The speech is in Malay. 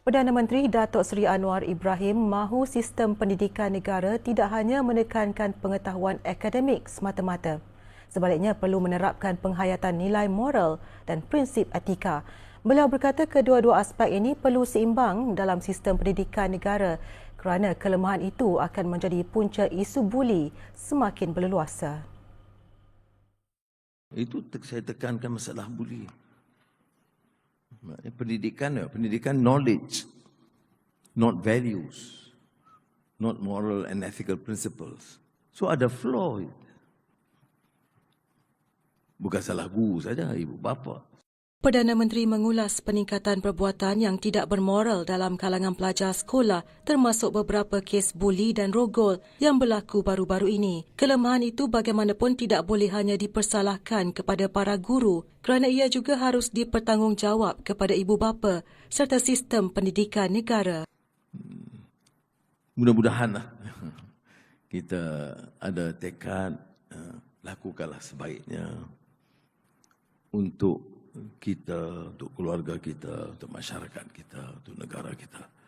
Perdana Menteri Datuk Seri Anwar Ibrahim mahu sistem pendidikan negara tidak hanya menekankan pengetahuan akademik semata-mata. Sebaliknya perlu menerapkan penghayatan nilai moral dan prinsip etika. Beliau berkata kedua-dua aspek ini perlu seimbang dalam sistem pendidikan negara kerana kelemahan itu akan menjadi punca isu buli semakin berleluasa. Itu saya tekankan masalah buli. Pendidikan, pendidikan knowledge, not values, not moral and ethical principles. So ada flaw. Bukan salah guru saja, ibu bapa. Perdana Menteri mengulas peningkatan perbuatan yang tidak bermoral dalam kalangan pelajar sekolah termasuk beberapa kes buli dan rogol yang berlaku baru-baru ini. Kelemahan itu bagaimanapun tidak boleh hanya dipersalahkan kepada para guru kerana ia juga harus dipertanggungjawab kepada ibu bapa serta sistem pendidikan negara. Mudah-mudahanlah kita ada tekad uh, lakukanlah sebaiknya untuk kita, untuk keluarga kita, untuk masyarakat kita, untuk negara kita.